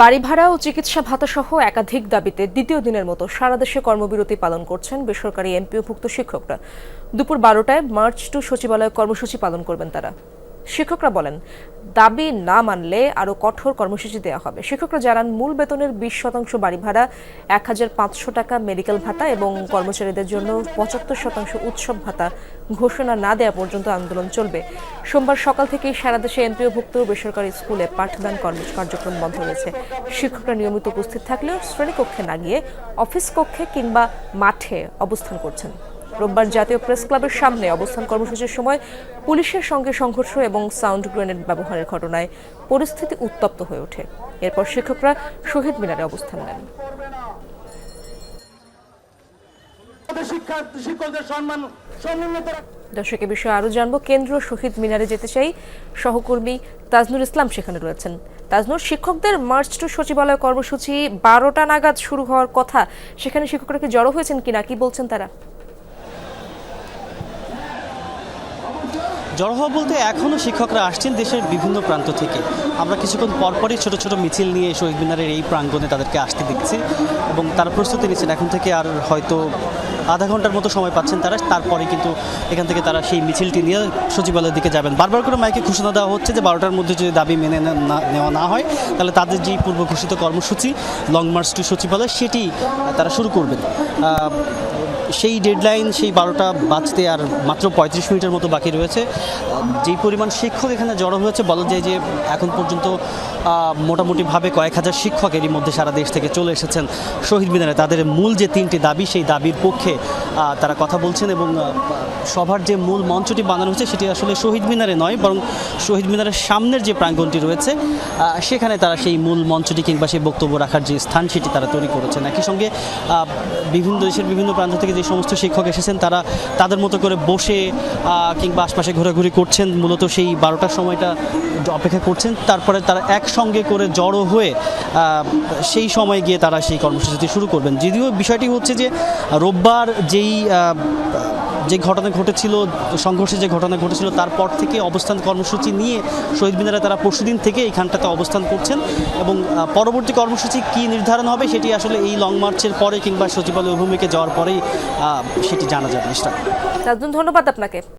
বাড়ি ভাড়া ও চিকিৎসা ভাতা সহ একাধিক দাবিতে দ্বিতীয় দিনের মতো সারা দেশে কর্মবিরতি পালন করছেন বেসরকারি এমপিওভুক্ত শিক্ষকরা। দুপুর বারোটায় মার্চ টু সচিবালয় কর্মসূচি পালন করবেন তারা। শিক্ষকরা বলেন, দাবি না মানলে আরও কঠোর কর্মসূচি দেওয়া হবে। শিক্ষকরা জানান, মূল বেতনের বিশ শতাংশ বাড়ি ভাড়া, এক হাজার পাঁচশো টাকা মেডিকেল ভাতা এবং কর্মচারীদের জন্য পঁচাত্তর শতাংশ উৎসব ভাতা ঘোষণা না দেওয়া পর্যন্ত আন্দোলন চলবে। সোমবার সকাল থেকেই সারা দেশে এমপিওভুক্ত বেসরকারি স্কুলে পাঠদান কার্যক্রম বন্ধ রয়েছে। শিক্ষকরা নিয়মিত উপস্থিত থাকলেও শ্রেণীকক্ষে না গিয়ে অফিস কক্ষে কিংবা মাঠে অবস্থান করছেন। রোববার জাতীয় প্রেস ক্লাবের সামনে অবস্থান কর্মসূচির সময় পুলিশের সঙ্গে সংঘর্ষ এবং সাউন্ড গ্রেনেড ব্যবহারের ঘটনায় পরিস্থিতি উত্তপ্ত হয়ে ওঠে। এরপর শিক্ষকরা শহীদ মিনারে অবস্থান নেন। আমাদের শিক্ষার্থী শিক্ষকদের সম্মান সমুন্নত রাখ- দর্শক এ বিষয়ে আরও জানব। কেন্দ্র শহীদ মিনারে যেতে চাই সহকর্মী তাজনুর ইসলাম সেখানে রয়েছেন। তাজনুর শিক্ষকদের মার্চ টু সচিবালয় কর্মসূচি বারোটা নাগাদ শুরু হওয়ার কথা সেখানে শিক্ষকরা কি জড়ো হয়েছেন কিনা কি বলছেন তারা? জড়ো হওয়া বলতে এখনও শিক্ষকরা আসছেন দেশের বিভিন্ন প্রান্ত থেকে। আমরা কিছুক্ষণ পরপরই ছোট ছোট মিছিল নিয়ে শহীদ মিনারের এই প্রাঙ্গণে তাদেরকে আসতে দেখছি এবং তারা প্রস্তুতি নিচ্ছেন। এখন থেকে আর হয়তো আধা ঘণ্টার মতো সময় পাচ্ছেন তারা। তারপরে কিন্তু এখান থেকে তারা সেই মিছিলটি নিয়ে সচিবালয়ের দিকে যাবেন। বারবার করে মাইকে ঘোষণা দেওয়া হচ্ছে যে বারোটার মধ্যে যদি দাবি মেনে নেওয়া না হয়, তাহলে তাদের যেই পূর্ব ঘোষিত কর্মসূচি, লং মার্চ টু সচিবালয়, সেটি তারা শুরু করবেন। সেই ডেডলাইন সেই বারোটা বাজতে আর মাত্র পঁয়ত্রিশ মিনিটের মতো বাকি রয়েছে। যেই পরিমাণ শিক্ষক এখানে জড়ো হয়েছে, বলা যায় যে এখন পর্যন্ত মোটামুটিভাবে কয়েক হাজার শিক্ষক এরই মধ্যে সারা দেশ থেকে চলে এসেছেন শহীদ মিনারে। তাদের মূল যে তিনটি দাবি, সেই দাবির পক্ষে তারা কথা বলছেন এবং সভার যে মূল মঞ্চটি বানানো হয়েছে, সেটি আসলে শহীদ মিনারে নয়, বরং শহীদ মিনারের সামনের যে প্রাঙ্গণটি রয়েছে সেখানে তারা সেই মূল মঞ্চটি কিংবা সেই বক্তব্য রাখার যে স্থান, সেটি তারা তৈরি করেছেন। একই সঙ্গে বিভিন্ন দেশের বিভিন্ন প্রান্ত থেকে যে সমস্ত শিক্ষক এসেছেন, তারা তাদের মতো করে বসে কিংবা আশপাশে ঘোরাঘুরি করছেন, মূলত সেই বারোটার সময়টা অপেক্ষা করছেন। তারপরে তারা একসঙ্গে করে জড়ো হয়ে সেই সময় গিয়ে তারা সেই কর্মসূচিটি শুরু করবেন। যদিও বিষয়টি হচ্ছে যে রোববার যেই যে ঘটনা ঘটেছিল, সংঘর্ষে যে ঘটনা ঘটেছিল, তারপর থেকে অবস্থান কর্মসূচি নিয়ে শহীদ মিনারে তারা পরশুদিন থেকে এইখানটাতে অবস্থান করছেন এবং পরবর্তী কর্মসূচি কি নির্ধারণ হবে সেটি আসলে এই লং মার্চের পরে কিংবা সচিবালয় অভিমুখে যাওয়ার পরেই সেটি জানা যাবে। ধন্যবাদ আপনাকে